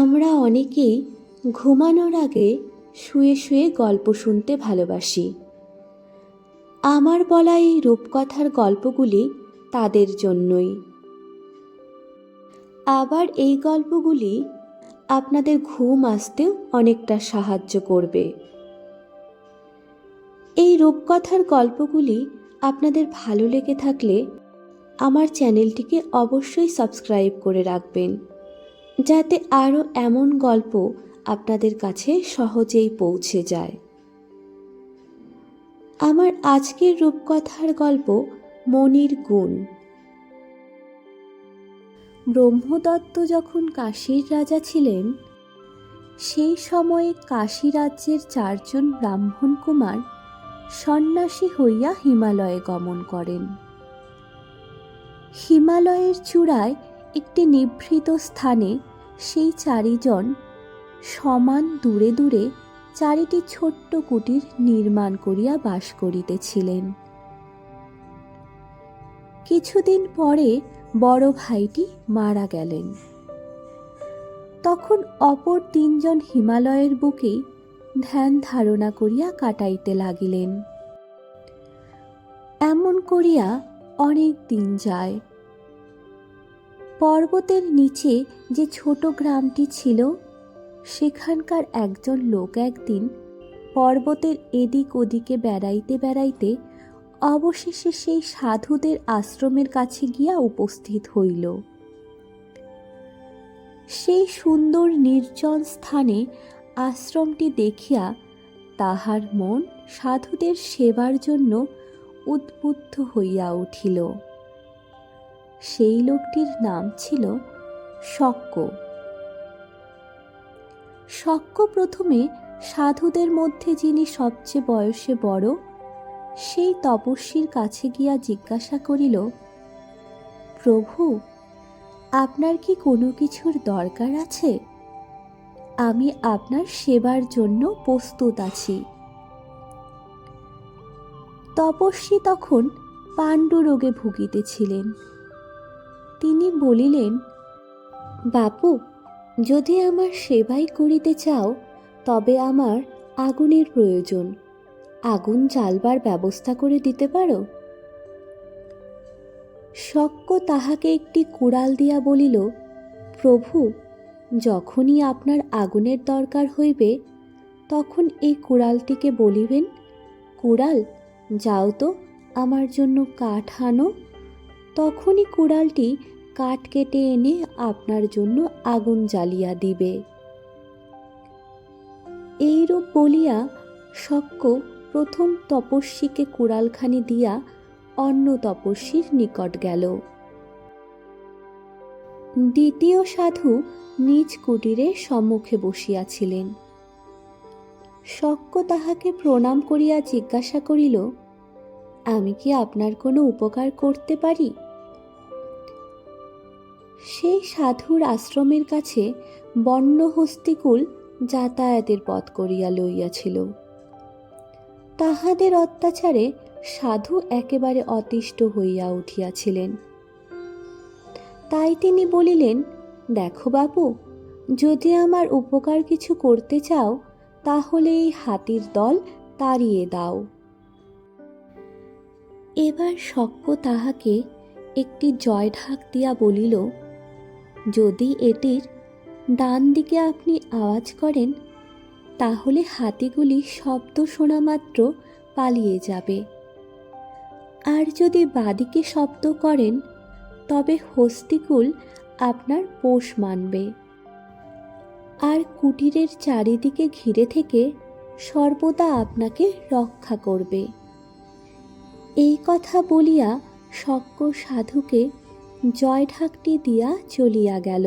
আমরা অনেকেই ঘুমানোর আগে শুয়ে শুয়ে গল্প শুনতে ভালোবাসি। আমার বলা এই রূপকথার গল্পগুলি তাদের জন্যই। আবার এই গল্পগুলি আপনাদের ঘুম আসতেও অনেকটা সাহায্য করবে। এই রূপকথার গল্পগুলি আপনাদের ভালো লেগে থাকলে আমার চ্যানেলটিকে অবশ্যই সাবস্ক্রাইব করে রাখবেন। যাতে আরও এমন গল্প আপনাদের কাছে সহজেই পৌঁছে যায়। আমার আজকের রূপকথার গল্প মনির গুণ। ব্রহ্মদত্ত যখন কাশীর রাজা ছিলেন, সেই সময়ে কাশী রাজ্যের চারজন ব্রাহ্মণ কুমার সন্ন্যাসী হইয়া হিমালয়ে গমন করেন। হিমালয়ের চূড়ায় একটি নিভৃত স্থানে সেই চারিজন সমান দূরে দূরে চারিটি ছোট্ট কুটির নির্মাণ করিয়া বাস করিতেছিলেন। কিছুদিন পরে বড় ভাইটি মারা গেলেন। তখন অপর তিনজন হিমালয়ের বুকে ধ্যান ধারণা করিয়া কাটাইতে লাগিলেন। এমন করিয়া অনেক দিন যায়। পর্বতের নিচে যে ছোট গ্রামটি ছিল, সেখানকার একজন লোক একদিন পর্বতের এদিক ওদিকে বেড়াইতে বেড়াইতে অবশেষে সেই সাধুদের আশ্রমের কাছে গিয়া উপস্থিত হইল। সেই সুন্দর নির্জন স্থানে আশ্রমটি দেখিয়া তাহার মন সাধুদের সেবার জন্য উদ্বুদ্ধ হইয়া উঠিল। সেই লোকটির নাম ছিল শক্য শক্য প্রথমে সাধুদের মধ্যে যিনি সবচেয়ে বয়সে বড়, সেই তপস্বীর কাছে গিয়া জিজ্ঞাসা করিল, প্রভু, আপনার কি কোনো কিছুর দরকার আছে? আমি আপনার সেবার জন্য প্রস্তুত আছি। তপস্বী তখন পাণ্ডু রোগে ভুগিতেছিলেন। তিনি বলিলেন, বাপু, যদি আমার সেবাই করিতে চাও, তবে আমার আগুনের প্রয়োজন। আগুন জ্বালবার ব্যবস্থা করে দিতে পারো? শক্য তাহাকে একটি কুড়াল দিয়া বলিল, প্রভু, যখনই আপনার আগুনের দরকার হইবে, তখন এই কুড়ালটিকে বলিবেন, কুড়াল, যাও তো, আমার জন্য কাঠ আনো তখনই কুড়ালটি কাঠ কেটে এনে আপনার জন্য আগুন জ্বালিয়া দিবে। এইরূপ বলিয়া শক্য প্রথম তপস্বীকে কুড়ালখানি দিয়া অন্য তপস্বীর নিকট গেল। দ্বিতীয় সাধু নিজ কুটিরে সম্মুখে বসিয়াছিলেন। শক্য তাহাকে প্রণাম করিয়া জিজ্ঞাসা করিল, আমি কি আপনার কোনো উপকার করতে পারি? সেই সাধুর আশ্রমের কাছে বন্য হস্তিকুল যাতায়াতের পথ করিয়া লইয়াছিল। তাহাদের অত্যাচারে সাধু একেবারে অতিষ্ঠ হইয়া উঠিয়াছিলেন। তাই তিনি বলিলেন, দেখো বাবু যদি আমার উপকার কিছু করতে চাও, তাহলে এই হাতির দল তাড়িয়ে দাও। এবার শক্য তাহাকে একটি জয় ঢাক দিয়া বলিল যদি এটির ডান দিকে আপনি আওয়াজ করেন, তাহলে হাতিগুলি শব্দ শোনা মাত্র পালিয়ে যাবে। আর যদি বাদিকে শব্দ করেন, তবে হস্তিকুল আপনার পোষ মানবে। আর কুটিরের চারিদিকে ঘিরে থেকে সর্বদা আপনাকে রক্ষা করবে। এই কথা বলিয়া শক্য সাধুকে জয় ঢাকটি দিয়া চলিয়া গেল।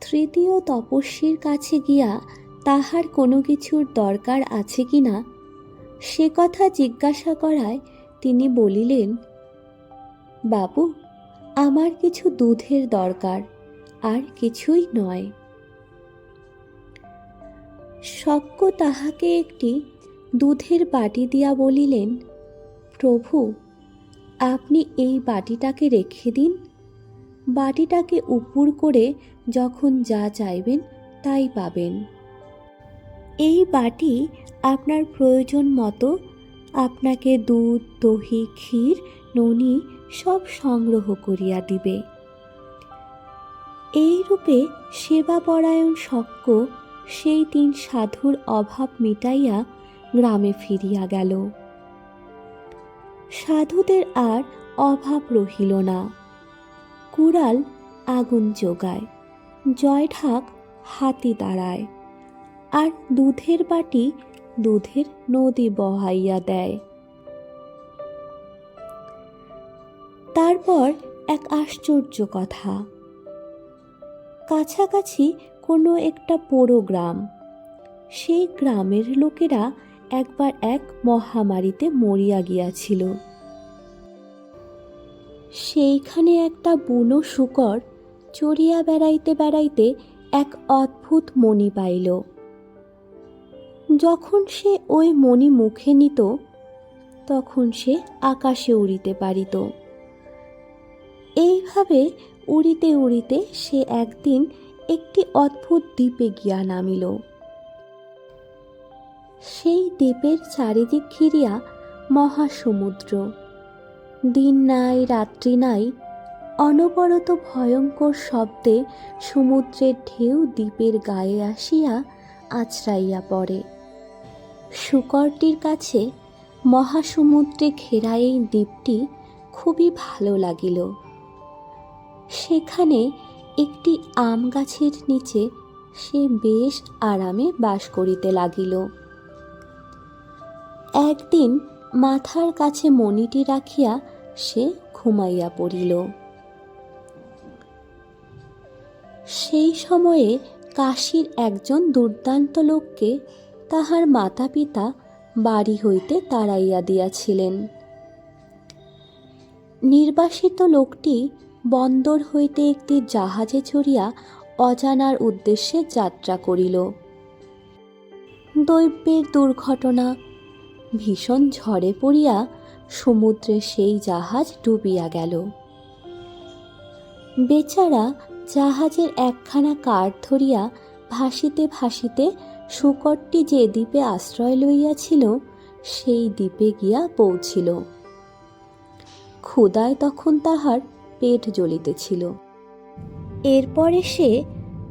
তৃতীয় তপস্বীর কাছে গিয়া তাহার কোনো কিছুর দরকার আছে কি না, সে কথা জিজ্ঞাসা করায় তিনি বলিলেন বাবু আমার কিছু দুধের দরকার, আর কিছুই নয়। শক্য তাহাকে একটি দুধের বাটি দিয়া বলিলেন, প্রভু আপনি এই বাটিটাকে রেখে দিন। বাটিটাকে উপুর করে যখন যা চাইবেন তাই পাবেন। এই বাটি আপনার প্রয়োজন মতো আপনাকে দুধ, দহি, ক্ষীর, ননি সব সংগ্রহ করিয়া দিবে। এই রূপে সেবাপরায়ণ শক্য সেই তিন সাধুর অভাব মিটাইয়া গ্রামে ফিরিয়া গেল। সাধুদের আর অভাব রহিল না। কুড়াল আগুন যোগায় জয়ঢাক হাতি দাঁড়ায় আর দুধের বাটি দুধের নদী বহাইয়া দেয়। তারপর এক আশ্চর্য কথা। কাছাকাছি কোনো একটা পোড়ো গ্রাম, সেই গ্রামের লোকেরা একবার এক মহামারীতে মরিয়া গিয়াছিল। সেইখানে একটা বুনো শুকর চড়িয়া বেড়াইতে বেড়াইতে এক অদ্ভুত মণি পাইল। যখন সে ওই মণি মুখে নিত, তখন সে আকাশে উড়িতে পারিত। এইভাবে উড়িতে উড়িতে সে একদিন একটি অদ্ভুত দ্বীপে গিয়া নামিল। সেই দ্বীপের চারিদিক ঘিরিয়া মহাসমুদ্র। দিন নাই, রাত্রি নাই, অনবরত ভয়ঙ্কর শব্দে সমুদ্রের ঢেউ দ্বীপের গায়ে আসিয়া আছড়াইয়া পড়ে। শুকরটির কাছে মহাসমুদ্রে ঘেরা এই দ্বীপটি খুবই ভালো লাগিল। সেখানে একটি আম গাছের নিচে সে বেশ আরামে বাস করিতে লাগিল। একদিন মাথার কাছে মণিটি রাখিয়া সে ঘুমাইয়া পড়িল। সেই সময়ে কাশীর একজন দুর্দান্ত লোককে তাহার মাতা পিতা বাড়ি হইতে তাড়াইয়া দিয়াছিলেন। নির্বাসিত লোকটি বন্দর হইতে একটি জাহাজে চড়িয়া অজানার উদ্দেশ্যে যাত্রা করিল। দৈব্যের দুর্ঘটনা ভীষণ ঝড়ে পড়িয়া সমুদ্রে সেই জাহাজ ডুবিয়া গেল। বেচারা জাহাজের একখানা কাঠ ধরিয়া ভাসিতে ভাসিতে শুকরটি যে দ্বীপে আশ্রয় লইয়াছিল, সেই দ্বীপে গিয়া পৌঁছিল। ক্ষুদায় তখন তাহার পেট জ্বলিতেছিল। এরপরে সে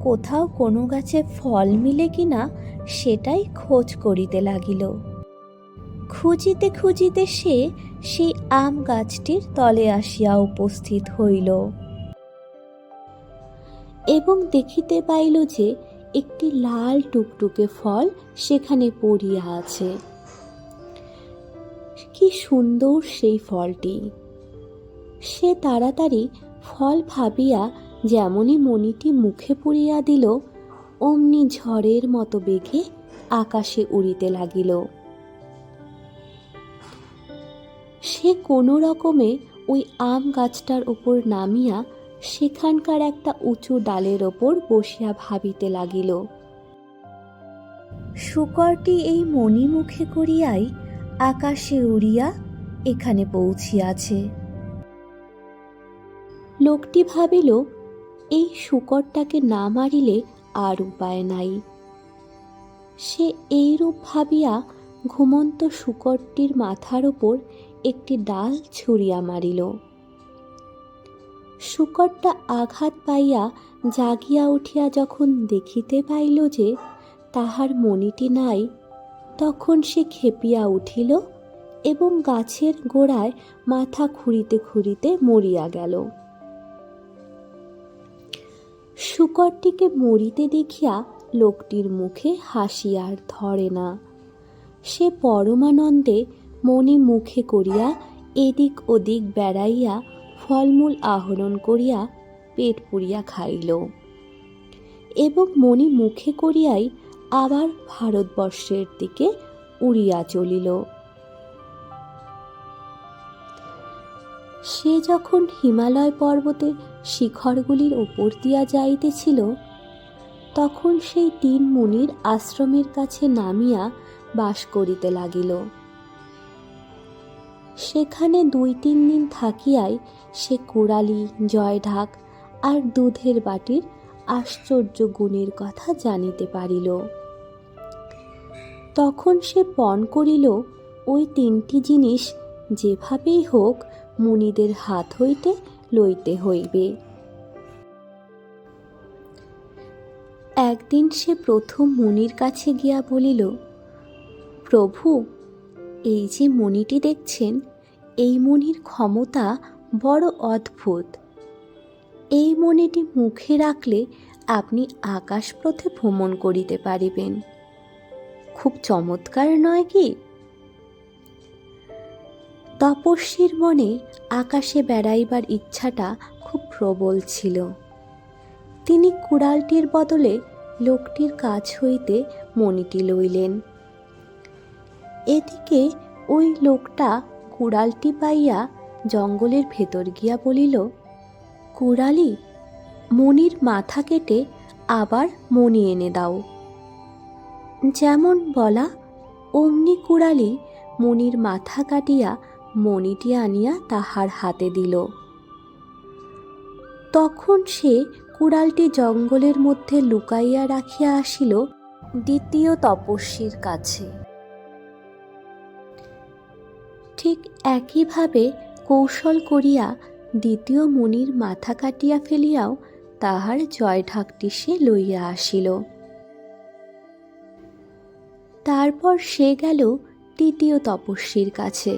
কোথাও কোনো গাছে ফল মিলে কিনা সেটাই খোঁজ করিতে লাগিল। খুঁজিতে খুঁজিতে সে সেই আম গাছটির তলে আসিয়া উপস্থিত হইল। এবং দেখিতে পাইল যে একটি লাল টুকটুকে ফল সেখানে পড়িয়া আছে। কি সুন্দর সেই ফলটি। সে তাড়াতাড়ি ফল ভাবিয়া যেমনই মণিটি মুখে পুড়িয়া দিল, অমনি ঝড়ের মতো বেগে আকাশে উড়িতে লাগিল। সে কোনো রকমে ওই আম গাছটার উপর নামিয়া সেখানকার একটা উঁচু ডালের ওপর বসিয়া ভাবিতে লাগিল। শুকরটি এই মণি মুখে করিয়াই আকাশে উড়িয়া এখানে পৌঁছিয়াছে। লোকটি ভাবিল, এই শুকরটাকে না মারিলে আর উপায় নাই। সে এইরূপ ভাবিয়া ঘুমন্ত শুকরটির মাথার ওপর একটি ডাল ছুঁড়িয়া মারিল। শুকরটা আঘাত পাইয়া জাগিয়া উঠিয়া যখন দেখিতে পাইল যে তাহার মণিটি নাই, তখন সে খেপিয়া উঠিল এবং গাছের গোড়ায় মাথা খুঁড়িতে খুঁড়িতে মরিয়া গেল। শুকরটিকে মরিতে দেখিয়া লোকটির মুখে হাসি আর ধরে না। সে পরমানন্দে মনে মুখে করিয়া এদিক ওদিক বেড়াইয়া ফলমূল আহরণ করিয়া পেট পুরিয়া খাইল। এবং মনে মুখে করিয়াই আবার ভারতবর্ষের দিকে উড়িয়া চলিল। সে যখন হিমালয় পর্বতের শিখরগুলির ওপর দিয়া যাইতেছিল, তখন সেই তিন মুনির আশ্রমের কাছে নামিয়া বাস করিতে লাগিল। সেখানে দুই তিন দিন থাকিয়াই সে কুড়ালি, জয়ঢাক আর দুধের বাটির আশ্চর্য গুণের কথা জানিতে পারিল। তখন সে পণ করিল, ওই তিনটি জিনিস যেভাবেই হোক মুনিদের হাত হইতে লইতে হইবে। একদিন সে প্রথম মুনির কাছে গিয়া বলিল, প্রভু, এই যে মণিটি দেখছেন এই মনির ক্ষমতা বড় অদ্ভুত। এই মণিটি মুখে রাখলে আপনি আকাশপথে ভ্রমণ করিতে পারিবেন। খুব চমৎকার, নয় কি? তপস্বীর মনে আকাশে বেড়াইবার ইচ্ছাটা খুব প্রবল ছিল। তিনি কুড়ালটির বদলে লোকটির কাছ হইতে মণিটি লইলেন। এদিকে ওই লোকটা কুড়ালটি পাইয়া জঙ্গলের ভেতর গিয়া বলিল, কুড়ালি মণির মাথা কেটে আবার মণি এনে দাও। যেমন বলা, অমনি কুড়ালি মণির মাথা কাটিয়া মণিটি আনিয়া তাহার হাতে দিল। তখন সে কুড়ালটি জঙ্গলের মধ্যে লুকাইয়া রাখিয়া আসিল দ্বিতীয় তপস্বীর কাছে। ঠিক একইভাবে কৌশল করিয়া দ্বিতীয় মণির মাথা কাটিয়া ফেলিয়াও তাহার জয় ঢাকটি সে লইয়া আসিল। তারপর সে গেল তৃতীয় তপস্বীর কাছে।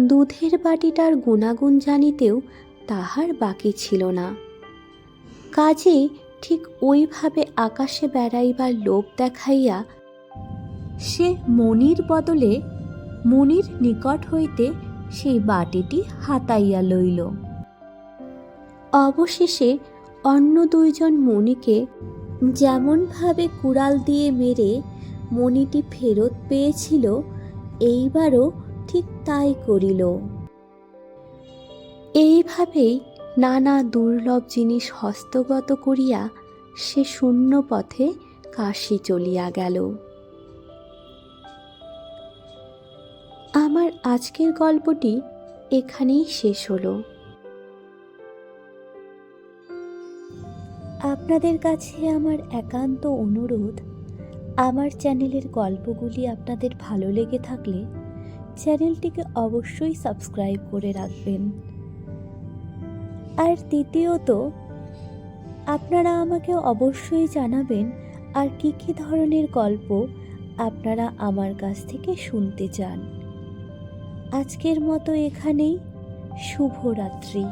দুধের বাটিটার গুণাগুণ জানিতেও তাহার বাকি ছিল না। কাজে ঠিক ওইভাবে আকাশে বেড়াইবার লোভ দেখাইয়া সে মনির বদলে মনির নিকট হইতে সেই বাটিটি হাতাইয়া লইল। অবশেষে অন্য দুইজন মণিকে যেমনভাবে কুড়াল দিয়ে মেরে মণিটি ফেরত পেয়েছিল, এইবারও ঠিক তাই করিল। এইভাবেই নানা দুর্লভ জিনিস হস্তগত করিয়া সে শূন্য পথে কাশি চলিয়া গেল। আমার আজকের গল্পটি এখানেই শেষ হলো। আপনাদের কাছে আমার একান্ত অনুরোধ, আমার চ্যানেলের গল্পগুলি আপনাদের ভালো লেগে থাকলে চ্যানেলটিকে অবশ্যই সাবস্ক্রাইব করে রাখবেন। আর দ্বিতীয়ত, আপনারা আমাকে অবশ্যই জানাবেন আর কী কী ধরনের গল্প আপনারা আমার কাছ থেকে শুনতে চান। আজকের মতো এখানেই শুভরাত্রি।